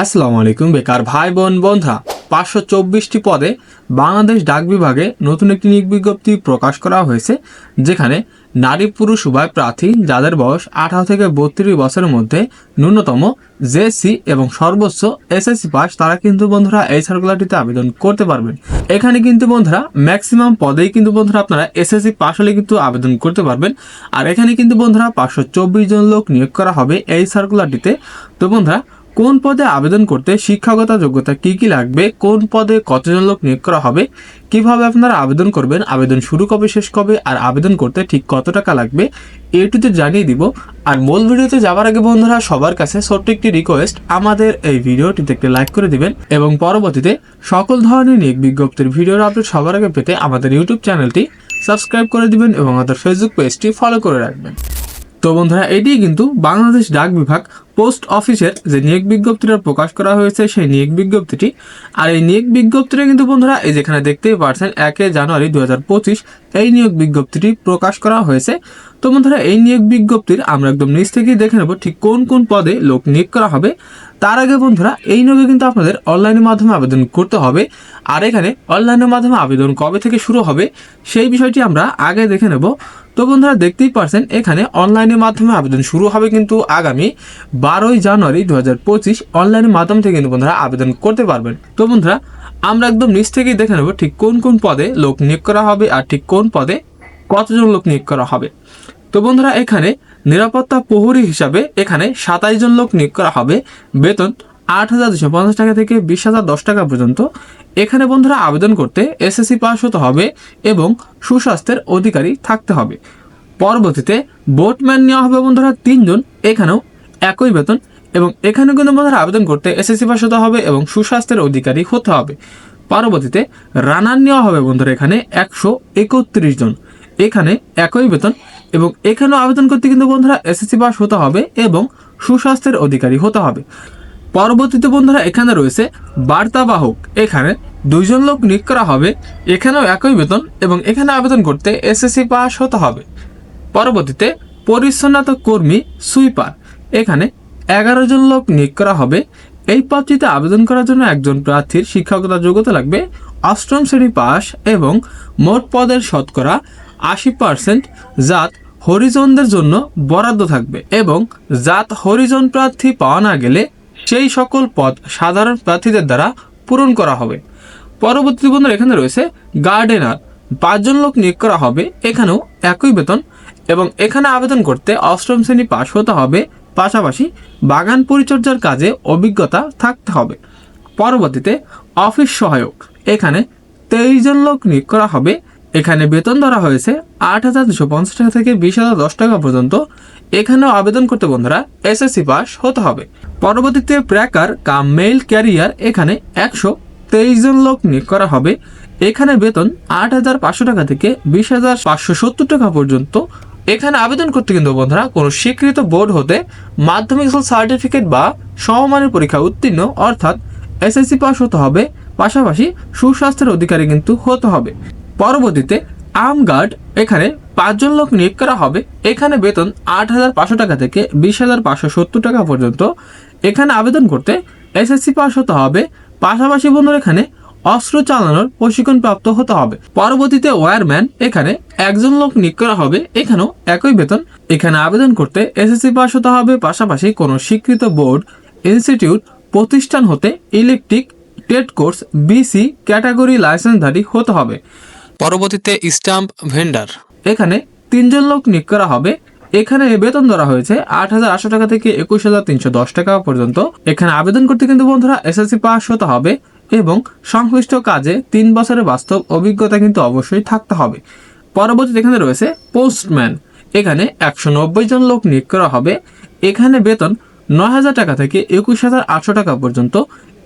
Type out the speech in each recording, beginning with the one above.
আসসালামু আলাইকুম, বেকার ভাই, বোন, বন্ধুরা। পাঁচশো চব্বিশটি পদে বাংলাদেশ ডাক বিভাগে নতুন একটি নিয়োগ বিজ্ঞপ্তি প্রকাশ করা হয়েছে, যেখানে নারী পুরুষ উভয় প্রার্থী, যাদের বয়স আঠারো থেকে বত্রিশ বছরের মধ্যে ন্যূনতম জেসি এবং সর্বোচ্চ এসএসসি পাস, তারা কিন্তু বন্ধুরা এই সার্কুলারটিতে আবেদন করতে পারবেন। এখানে কিন্তু বন্ধুরা ম্যাক্সিমাম পদেই কিন্তু বন্ধুরা আপনারা এসএসসি পাস হলে কিন্তু আবেদন করতে পারবেন। আর এখানে কিন্তু বন্ধুরা পাঁচশো চব্বিশ জন লোক নিয়োগ করা হবে এই সার্কুলারটিতে তো বন্ধুরা কোন পদে আবেদন করতে শিক্ষাগত যোগ্যতা কি কি লাগবে, কোন পদে কতজন লোক নিয়োগ করা হবে, কীভাবে আপনারা আবেদন করবেন, আবেদন শুরু কবে, শেষ কবে, আর আবেদন করতে ঠিক কত টাকা লাগবে এটুতে জানিয়ে দিব। আর মূল ভিডিওতে যাওয়ার আগে বন্ধুরা, সবার কাছে ছোট্ট একটি রিকোয়েস্ট আমাদের এই ভিডিওটিতে একটি লাইক করে দিবেন এবং পরবর্তীতে সকল ধরনের নিয়োগ বিজ্ঞপ্তির ভিডিওর আপডেট সবার আগে পেতে আমাদের ইউটিউব চ্যানেলটি সাবস্ক্রাইব করে দিবেন এবং আমাদের ফেসবুক পেজটি ফলো করে রাখবেন। তো বন্ধুরা এটি কিন্তু বাংলাদেশ ডাক বিভাগ পোস্ট অফিসের যে নিয়োগ বিজ্ঞপ্তিটা প্রকাশ করা হয়েছে, সেই নিয়োগ বিজ্ঞপ্তিটি। আর এই নিয়োগ বিজ্ঞপ্তিটা কিন্তু বন্ধুরা, এই যেখানে দেখতেই পারছেন, একে জানুয়ারি দু হাজার পঁচিশ, এই নিয়োগ বিজ্ঞপ্তিটি প্রকাশ করা হয়েছে। তো বন্ধুরা, এই নিয়োগ বিজ্ঞপ্তির আমরা একদম নিচ থেকেই দেখে নেব ঠিক কোন কোন পদে লোক নিয়োগ করা হবে। তার আগে বন্ধুরা, এই নিয়োগে কিন্তু আপনাদের অনলাইনের মাধ্যমে আবেদন করতে হবে। আর এখানে অনলাইনের মাধ্যমে আবেদন কবে থেকে শুরু হবে, সেই বিষয়টি আমরা আগে দেখে নেব। তো বন্ধুরা দেখতেই পারছেন, এখানে অনলাইনের মাধ্যমে আবেদন শুরু হবে কিন্তু আগামী বারোই জানুয়ারি দু হাজার পঁচিশ অনলাইনের মাধ্যম থেকে কিন্তু বন্ধুরা আবেদন করতে পারবেন। তো বন্ধুরা, আমরা একদম নিচ থেকেই দেখে নেব ঠিক কোন কোন পদে লোক নিয়োগ করা হবে আর ঠিক কোন পদে কতজন লোক নিয়োগ করা হবে। তো বন্ধুরা, এখানে নিরাপত্তা প্রহরী হিসাবে এখানে সাতাইশ জন লোক নিয়োগ করা হবে। বেতন আট হাজার দুশো পঞ্চাশ টাকা থেকে বিশ হাজার দশ টাকা পর্যন্ত। এখানে বন্ধুরা আবেদন করতে এসএসসি পাস হতে হবে এবং সুস্বাস্থ্যের অধিকারী থাকতে হবে। পরবর্তীতে বোটম্যান নেওয়া হবে বন্ধুরা তিনজন। এখানেও একই বেতন এবং এখানে কিন্তু বন্ধুরা আবেদন করতে এসএসসি পাস হতে হবে এবং সুস্বাস্থ্যের অধিকারী হতে হবে। পরবর্তীতে রানার নেওয়া হবে বন্ধুরা এখানে একশো একত্রিশ জন। এখানে একই বেতন এবং এখানেও আবেদন করতে কিন্তু বন্ধুরা এসএসসি পাস হতে হবে এবং সুস্বাস্থ্যের অধিকারী হতে হবে। পরবর্তীতে বন্ধুরা এখানে রয়েছে বার্তাবাহক। এখানে দুইজন লোক নিয়োগ করা হবে, এখানেও একই বেতন এবং এখানে আবেদন করতে এসএসসি পাস হতে হবে। পরবর্তীতে পরিচ্ছন্নতা কর্মী সুইপার। এখানে এগারো জন লোক নিয়োগ করা হবে। এই পদটিতে আবেদন করার জন্য একজন প্রার্থীর শিক্ষকতা যোগ্যতা লাগবে অষ্টম শ্রেণি পাস এবং মোট পদের শতকরা আশি পার্সেন্ট জাত হরিজনদের জন্য বরাদ্দ থাকবে এবং জাত হরিজন প্রার্থী পাওয়া না গেলে সেই সকল পদ সাধারণ প্রার্থীদের দ্বারা পূরণ করা হবে। পরবর্তী বন্ধুরা এখানে রয়েছে, গার্ডেনার পাঁচজন লোক নিয়োগ করা হবে, এখানেও একই বেতন এবং এখানে আবেদন করতে অষ্টম শ্রেণি পাশ হতে হবে। পাশাপাশি বাগান পরিচর্যার কাজে অভিজ্ঞতা থাকতে হবে। পরবর্তীতে, অফিস সহায়ক, এখানে তেইশ জন লোক নিয়োগ করা হবে এখানে বেতন ধরা হয়েছে আট হাজার দুশো পঞ্চাশ টাকা থেকে বিশ হাজার দশ টাকা পর্যন্ত। এখানেও আবেদন করতে বন্ধুরা এসএসসি পাস হতে হবে। পরবর্তীতে প্র্যাকার কাম মেইল ক্যারিয়ার এখানে একশো তেইশ জন লোক নিয়োগ করা হবে। এখানে বেতন আট হাজার পাঁচশো টাকা থেকে বিশ হাজার পাঁচশো সত্তর টাকা পর্যন্ত। এখানে আবেদন করতে কিন্তু বন্ধুরা, কোনো স্বীকৃত বোর্ড হতে মাধ্যমিক সার্টিফিকেট বা সমমানের পরীক্ষা উত্তীর্ণ, অর্থাৎ এসএসসি পাস হতে হবে। পাশাপাশি সুস্বাস্থ্যের অধিকারী কিন্তু হতে হবে। পরবর্তীতে আর্ম গার্ড এখানে পাঁচজন লোক নিয়োগ করা হবে। এখানে বেতন আট হাজার পাঁচশো টাকা থেকে বিশ হাজার পাঁচশো সত্তর টাকা পর্যন্ত। এখানে আবেদন করতে এসএসসি পাস হতে হবে। পাশাপাশি বন্ধুরা, এখানে অস্ত্র চালানোর প্রশিক্ষণ প্রাপ্ত হতে হবে। পরবর্তীতে ওয়ারম্যান এখানে একজন লোক নিয়োগ করা হবে। এখানেও একই বেতন। এখানে আবেদন করতে এসএসসি পাস হতে হবে। পাশাপাশি কোনো স্বীকৃত বোর্ড, ইনস্টিটিউট, প্রতিষ্ঠান হতে ইলেকট্রিক টেট কোর্স বিসি ক্যাটাগরি লাইসেন্সধারী হতে হবে। পরবর্তীতে স্টাম্প ভেন্ডার। এখানে তিনজন লোক নিয়োগ করা হবে। এখানে বেতন ধরা হয়েছে আট হাজার আটশো টাকা থেকে একুশ হাজার তিনশো দশ টাকা পর্যন্ত। এখানে আবেদন করতে কিন্তু বন্ধুরা এসএসসি পাস হতে হবে এবং সংশ্লিষ্ট কাজে তিন বছরের বাস্তব অভিজ্ঞতা কিন্তু অবশ্যই থাকতে হবে। পরবর্তীতে এখানে রয়েছে পোস্টম্যান। এখানে একশো নব্বই জন লোক নিয়োগ করা হবে। এখানে বেতন নয় হাজার টাকা থেকে একুশ হাজার আটশো টাকা পর্যন্ত।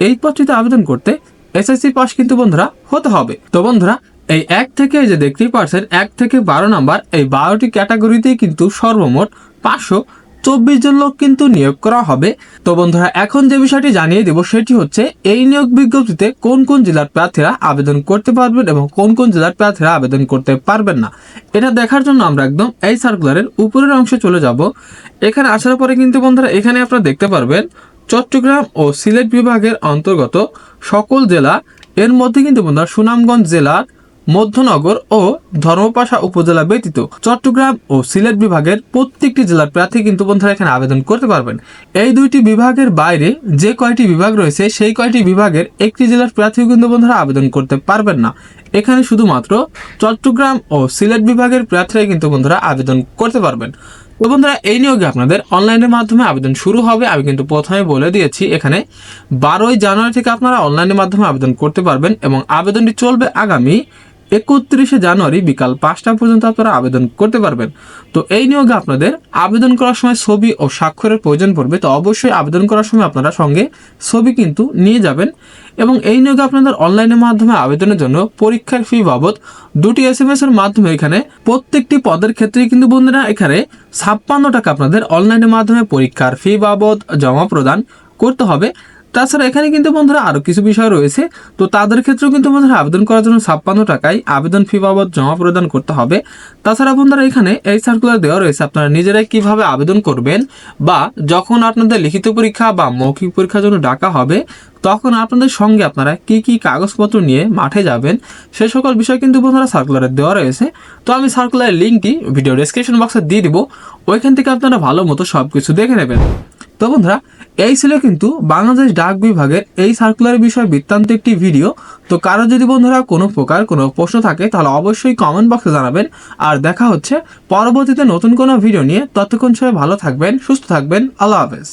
এই পদটিতে আবেদন করতে এসএসসি পাস কিন্তু বন্ধুরা হতে হবে। তো বন্ধুরা এই এক থেকে যে দেখতেই পারছেন, এক থেকে বারো নাম্বার এই বারোটি ক্যাটাগরিতেই কিন্তু সর্বমোট পাঁচশো চব্বিশ জন লোক কিন্তু নিয়োগ করা হবে। তো বন্ধুরা, এখন যে বিষয়টি জানিয়ে দেব সেটি হচ্ছে, এই নিয়োগ বিজ্ঞপ্তিতে কোন কোন জেলার প্রার্থীরা আবেদন করতে পারবেন এবং কোন কোন জেলার প্রার্থীরা আবেদন করতে পারবেন না। এটা দেখার জন্য আমরা একদম এই সার্কুলারের উপরের অংশে চলে যাব। এখানে আসার পরে কিন্তু বন্ধুরা, এখানে আপনারা দেখতে পারবেন, চট্টগ্রাম ও সিলেট বিভাগের অন্তর্গত সকল জেলা, এর মধ্যে কিন্তু বন্ধুরা সুনামগঞ্জ জেলার মধ্যনগর ও ধর্মপাশা উপজেলা ব্যতীত চট্টগ্রাম ও সিলেট বিভাগের প্রত্যেকটি জেলার প্রার্থী কিন্তু বন্ধুরা এখানে আবেদন করতে পারবেন। এই দুইটি বিভাগের বাইরে যে কয়টি বিভাগ রয়েছে, সেই কয়টি বিভাগের একটি জেলার প্রার্থীও কিন্তু বন্ধুরা আবেদন করতে পারবেন না। এখানে শুধুমাত্র চট্টগ্রাম ও সিলেট বিভাগের প্রার্থীরাই কিন্তু বন্ধুরা আবেদন করতে পারবেন। তো বন্ধুরা, এই নিয়োগে আপনাদের অনলাইনের মাধ্যমে আবেদন শুরু হবে? আমি কিন্তু প্রথমে বলে দিয়েছি, এখানে বারোই জানুয়ারি থেকে আপনারা অনলাইনের মাধ্যমে আবেদন করতে পারবেন এবং আবেদনটি চলবে আগামী একত্রিশে জানুয়ারি বিকাল পাঁচটা পর্যন্ত আপনারা আবেদন করতে পারবেন। তো এই নিয়োগে আপনাদের আবেদন করার সময় ছবি ও স্বাক্ষরের প্রয়োজন পড়বে। তো অবশ্যই আবেদন করার সময় আপনারা সঙ্গে ছবি কিন্তু নিয়ে যাবেন এবং এই নিয়োগে আপনাদের অনলাইনের মাধ্যমে আবেদনের জন্য পরীক্ষার ফি বাবদ দুটি এস এম এস এর মাধ্যমে এখানে প্রত্যেকটি পদের ক্ষেত্রে কিন্তু বন্ধুরা এখানে ছাপ্পান্ন টাকা আপনাদের অনলাইনের মাধ্যমে পরীক্ষার ফি বাবদ জমা প্রদান করতে হবে। তাছাড়া এখানে কিন্তু বন্ধুরা আরও কিছু বিষয় রয়েছে। তো তাদের ক্ষেত্রেও কিন্তু বন্ধুরা আবেদন করার জন্য ছাপ্পান্ন টাকায় আবেদন ফি বাবদ জমা প্রদান করতে হবে। তাছাড়া বন্ধুরা এখানে এই সার্কুলার দেওয়া রয়েছে, আপনারা নিজেরাই কীভাবে আবেদন করবেন বা যখন আপনাদের লিখিত পরীক্ষা বা মৌখিক পরীক্ষার জন্য ডাকা হবে, তখন আপনাদের সঙ্গে আপনারা কি কি কাগজপত্র নিয়ে মাঠে যাবেন, সে সকল বিষয় কিন্তু বন্ধুরা সার্কুলারে দেওয়া রয়েছে। তো আমি সার্কুলারের লিঙ্কটি ভিডিও ডেসক্রিপশন বক্সে দিয়ে দিব। ওইখান থেকে আপনারা ভালো মতো সব কিছু দেখে নেবেন। তো বন্ধুরা, এই ছিল কিন্তু বাংলাদেশ ডাক বিভাগের এই সার্কুলার বিষয়ে বৃত্তান্ত একটি ভিডিও তো কারও যদি বন্ধুরা কোনো প্রকার কোনো প্রশ্ন থাকে, তাহলে অবশ্যই কমেন্ট বক্সে জানাবেন। আর দেখা হচ্ছে পরবর্তীতে নতুন কোনো ভিডিও নিয়ে। ততক্ষণ সবাই ভালো থাকবেন, সুস্থ থাকবেন। আল্লাহ হাফেজ।